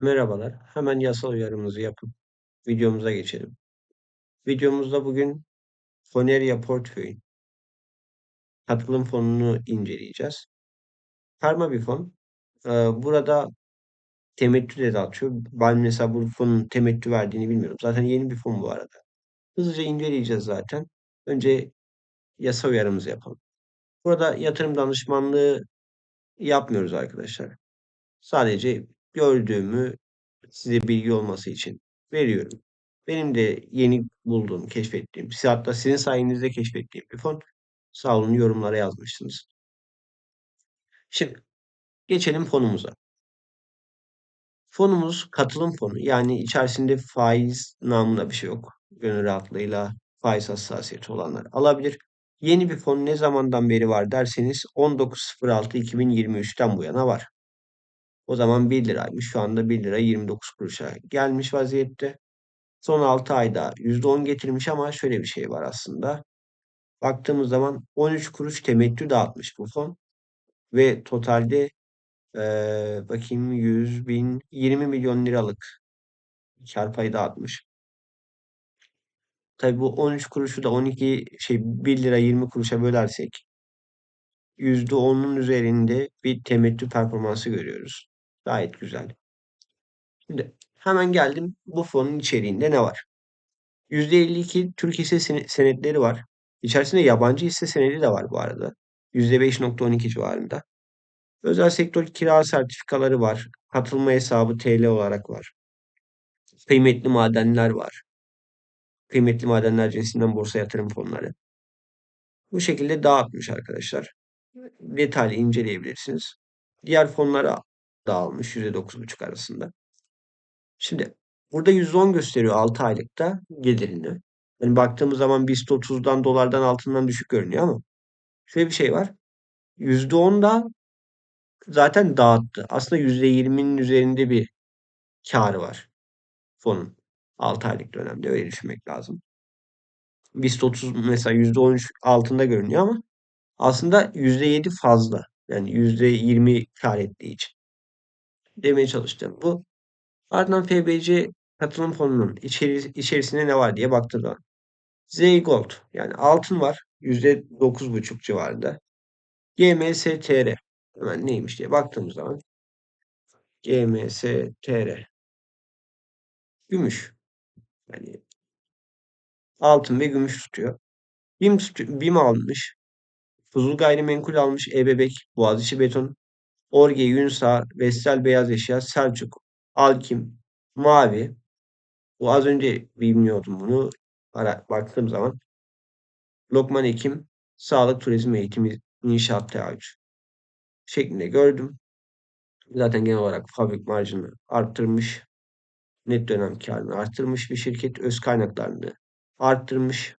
Merhabalar. Hemen yasal uyarımızı yapıp videomuza geçelim. Videomuzda bugün Foneria Portföy katılım fonunu inceleyeceğiz. Karma bir fon. Ee, burada temettü de dağıtıyor. Ben mesela bu fonun temettü verdiğini bilmiyorum. Zaten yeni bir fon bu arada. Hızlıca inceleyeceğiz zaten. Önce yasa uyarımızı yapalım. Burada yatırım danışmanlığı yapmıyoruz arkadaşlar. Sadece gördüğümü size bilgi olması için veriyorum. Benim de yeni bulduğum, keşfettiğim, hatta sizin sayenizde keşfettiğim bir fon. Sağ olun yorumlara yazmışsınız. Şimdi geçelim fonumuza. Fonumuz katılım fonu. Yani içerisinde faiz namına bir şey yok. Gönül rahatlığıyla faiz hassasiyeti olanlar alabilir. Yeni bir fon ne zamandan beri var derseniz 19.06.2023'ten bu yana var. O zaman 1 liraymış. Şu anda 1 lira 29 kuruşa gelmiş vaziyette. Son 6 ayda %10 getirmiş ama şöyle bir şey var aslında. Baktığımız zaman 13 kuruş temettü dağıtmış bu fon. Ve totalde ee, bakayım 100 bin 20 milyon liralık kar payı dağıtmış. Tabi bu 13 kuruşu da 12 şey 1 lira 20 kuruşa bölersek %10'un üzerinde bir temettü performansı görüyoruz. Gayet güzel. Şimdi hemen geldim bu fonun içeriğinde ne var? %52 Türk hisse senetleri var. İçerisinde yabancı hisse senedi de var bu arada. %5.12 civarında. Özel sektör kira sertifikaları var. Katılma hesabı TL olarak var. Kıymetli madenler var. Kıymetli madenler cinsinden borsa yatırım fonları. Bu şekilde dağıtmış arkadaşlar. Detaylı inceleyebilirsiniz. Diğer fonlara dağılmış %9.5 arasında. Şimdi burada %10 gösteriyor 6 aylıkta gelirini. Yani baktığımız zaman BIST 30'dan dolardan altından düşük görünüyor ama şöyle bir şey var. %10 da zaten dağıttı. Aslında %20'nin üzerinde bir karı var fonun. 6 aylık dönemde öyle düşünmek lazım. BIST 30 mesela %13 altında görünüyor ama aslında %7 fazla. Yani %20 kar ettiği için. Demeye çalıştım. Bu ardından FBC katılım fonunun içeri, içerisinde ne var diye zaman. Z Gold yani altın var. %9,5 civarında. GMSTR hemen neymiş diye baktığımız zaman GMSTR gümüş yani altın ve gümüş tutuyor. BİM, BİM almış. Fuzul gayrimenkul almış. E-Bebek, Boğaziçi Beton, Orge, Yunsa, Vestel Beyaz Eşya, Selçuk, Alkim, Mavi. Bu az önce bilmiyordum bunu. Ara, baktığım zaman. Lokman Ekim, Sağlık, Turizm, Eğitim, İnşaat, Teaccüp şeklinde gördüm. Zaten genel olarak fabrik marjını arttırmış. Net dönem karını arttırmış bir şirket. Öz kaynaklarını arttırmış.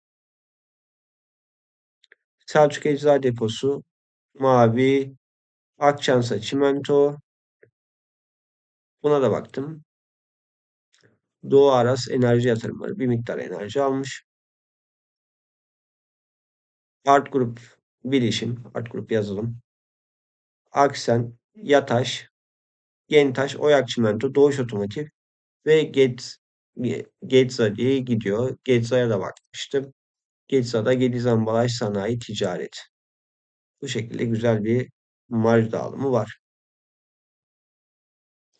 Selçuk Eczacı Deposu, Mavi, Akçansa Çimento. Buna da baktım. Doğu Aras Enerji Yatırımları bir miktar enerji almış. Art Group Bilişim, Art Group Yazılım, Aksen, Yataş, Gentaş, Oyak Çimento, Doğuş Otomotiv ve Get, Getza diye gidiyor. Getza'ya da bakmıştım. Getza'da Gediz Ambalaj Sanayi Ticaret. Bu şekilde güzel bir marj dağılımı var.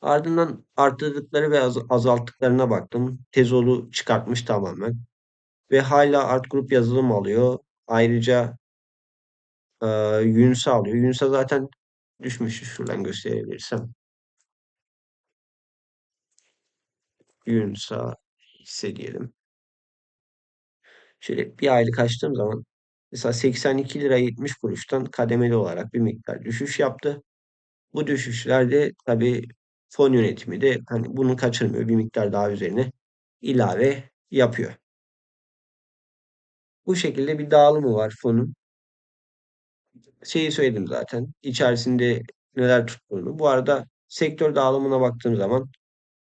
Ardından arttırdıkları ve azalttıklarına baktım. Tezolu çıkartmış tamamen. Ve hala Art Group yazılım alıyor. Ayrıca e, Yunus'a alıyor. Yunus'a zaten düşmüş. Şuradan gösterebilirsem. Yunus'a hissediyelim. Şöyle bir aylık açtığım zaman mesela 82 lira 70 kuruştan kademeli olarak bir miktar düşüş yaptı. Bu düşüşlerde tabii fon yönetimi de hani bunu kaçırmıyor. Bir miktar daha üzerine ilave yapıyor. Bu şekilde bir dağılımı var fonun. Şeyi söyledim zaten. İçerisinde neler tuttuğunu. Bu arada sektör dağılımına baktığım zaman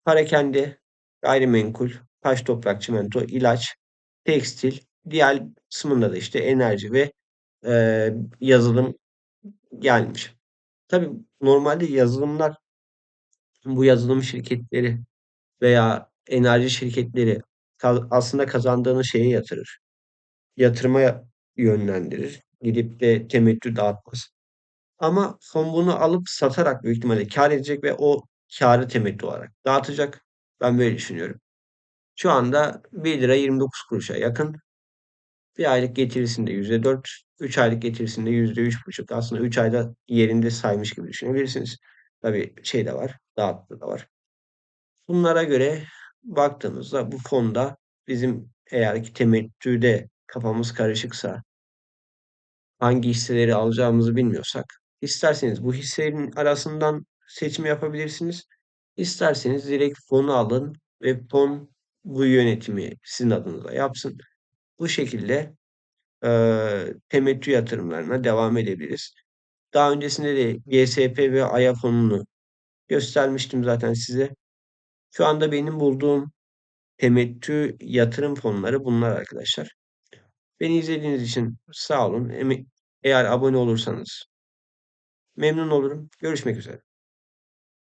parakende, gayrimenkul, taş toprak, çimento, ilaç, tekstil, diğer kısmında da işte enerji ve e, yazılım gelmiş. Tabii normalde yazılımlar bu yazılım şirketleri veya enerji şirketleri aslında kazandığını şeye yatırır. Yatırıma yönlendirir. Gidip de temettü dağıtmaz. Ama fon bunu alıp satarak büyük ihtimalle kâr edecek ve o kârı temettü olarak dağıtacak. Ben böyle düşünüyorum. Şu anda 1 lira 29 kuruşa yakın. Bir aylık getirisinde %4, 3 aylık getirisinde %3,5. Aslında 3 ayda yerinde saymış gibi düşünebilirsiniz. Tabii şey de var, dağıttığı da var. Bunlara göre baktığımızda bu fonda bizim eğer ki temettüde kafamız karışıksa hangi hisseleri alacağımızı bilmiyorsak isterseniz bu hisselerin arasından seçim yapabilirsiniz. İsterseniz direkt fonu alın ve fon bu yönetimi sizin adınıza yapsın. Bu şekilde eee temettü yatırımlarına devam edebiliriz. Daha öncesinde de GSP ve AYA fonunu göstermiştim zaten size. Şu anda benim bulduğum temettü yatırım fonları bunlar arkadaşlar. Beni izlediğiniz için sağ olun. Eğer abone olursanız memnun olurum. Görüşmek üzere.